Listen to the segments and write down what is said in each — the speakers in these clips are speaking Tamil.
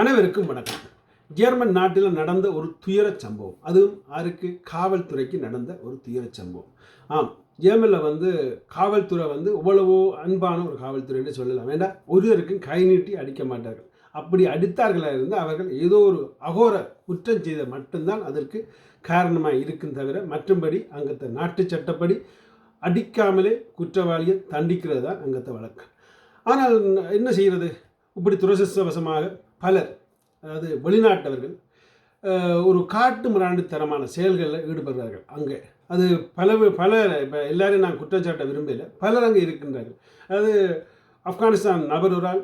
அனைவருக்கும் வணக்கம். ஜெர்மன் நாட்டில் நடந்த ஒரு துயரச் சம்பவம். அதுவும் யாருக்கு காவல்துறைக்கு நடந்த ஒரு துயரச் சம்பவம். ஆம் ஜெர்மனில் வந்து காவல்துறை வந்து இவ்வளவோ அன்பான ஒரு காவல்துறைன்னு சொல்லலாம். வேண்டாம் ஒருவருக்கும் கை நீட்டி அடிக்க மாட்டார்கள். அப்படி அடித்தார்களாக இருந்து அவர்கள் ஏதோ ஒரு அகோர குற்றம் செய்த மட்டும்தான் அதற்கு காரணமாக இருக்கும் தவிர மற்றும்படி அங்கத்த நாட்டு சட்டப்படி அடிக்காமலே குற்றவாளியை தண்டிக்கிறது தான் அங்கத்த வழக்கம். ஆனால் என்ன செய்கிறது? இப்படி துரசவசமாக பலர் அதாவது வெளிநாட்டவர்கள் ஒரு காட்டு மிராண்டித்தனமான செயல்களில் ஈடுபடுறார்கள் அங்கே. அது பல பல இப்போ எல்லாரையும் நான் குற்றம் சாட்ட பலர் அங்கே இருக்கின்றார்கள். அதாவது ஆப்கானிஸ்தான் நபர் ஒரு ஆள்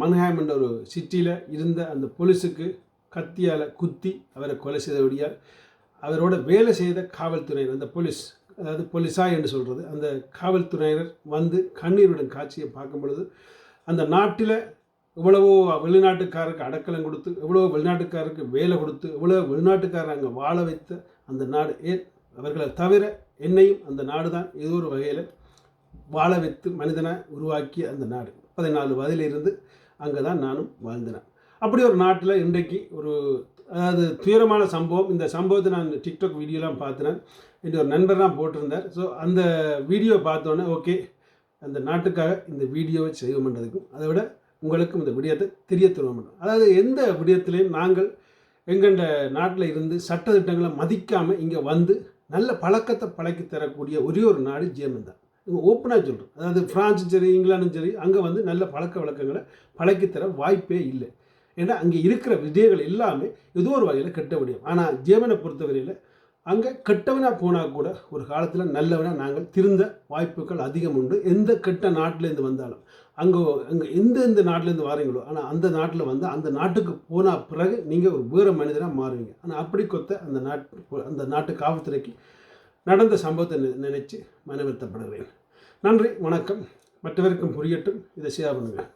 மன்ஹாம் என்ற ஒரு சிட்டியில் இருந்த அந்த போலீஸுக்கு கத்தியால் குத்தி அவரை கொலை செய்தபடியால் அவரோட வேலை செய்த காவல்துறையினர் அந்த போலீஸ் அதாவது போலீஸா என்று சொல்கிறது அந்த காவல்துறையினர் வந்து கண்ணீருடன் காட்சியை பார்க்கும் பொழுது அந்த நாட்டில் எவ்வளவோ வெளிநாட்டுக்காரருக்கு அடக்கலம் கொடுத்து எவ்வளோ வெளிநாட்டுக்காரருக்கு வேலை கொடுத்து எவ்வளோ வெளிநாட்டுக்காரர் அங்கே வாழ வைத்த அந்த நாடு. ஏன்? அவர்களை தவிர என்னையும் அந்த நாடு தான் ஏதோ ஒரு வகையில் வாழ வைத்து மனிதனை உருவாக்கிய அந்த நாடு. பதினாலு வயதிலிருந்து அங்கே தான் நானும் வாழ்ந்தினேன் அப்படி ஒரு நாட்டில் இன்றைக்கு ஒரு அதாவது துயரமான சம்பவம். இந்த சம்பவத்தை நான் டிக்டாக் வீடியோலாம் பார்த்துனேன். என்று ஒரு நண்பர் தான் போட்டிருந்தார். ஸோ அந்த வீடியோ பார்த்தோன்னே ஓகே அந்த நாட்டுக்காக இந்த வீடியோவை செய்வோம்ன்றதுக்கும் அதை விட உங்களுக்கும் இந்த விடயத்தை தெரிய தருவோம் அதாவது எந்த விடயத்திலையும் நாங்கள் எங்கண்ட நாட்டில் இருந்து சட்டத்திட்டங்களை மதிக்காமல் இங்கே வந்து நல்ல பழக்கத்தை பழக்கி தரக்கூடிய ஒரே ஒரு நாடு ஜெர்மன் தான். இவங்க ஓப்பனாக சொல்கிறோம் அதாவது ஃப்ரான்ஸும் சரி இங்கிலாந்தும் சரி அங்கே வந்து நல்ல பழக்க வழக்கங்களை பழக்கி தர வாய்ப்பே இல்லை. ஏன்னா அங்கே இருக்கிற விதைகள் எல்லாமே ஏதோ ஒரு வகையில் கெட்ட முடியும் ஆனால் ஜெர்மனை பொறுத்தவரையில் அங்கே கெட்டவனாக போனால் கூட ஒரு காலத்தில் நல்லவனாக நாங்கள் திருந்த வாய்ப்புகள் அதிகம் உண்டு. எந்த கெட்ட நாட்டிலேருந்து வந்தாலும். அங்கே அங்கே எந்த எந்த நாட்டிலேருந்து வாரீங்களோ ஆனால் அந்த நாட்டில் வந்து அந்த நாட்டுக்கு போன பிறகு நீங்கள் ஒரு வேறு மனிதனாக மாறுவீங்க. ஆனால் அப்படி கொத்த அந்த நாட்டு அந்த நாட்டு காவல்துறைக்கு நடந்த சம்பவத்தை நினைச்சு மனவருத்தப்படுகிறேன். நன்றி வணக்கம். மற்றவருக்கும் புரியட்டும். இதை ஷேர் பண்ணுங்கள்.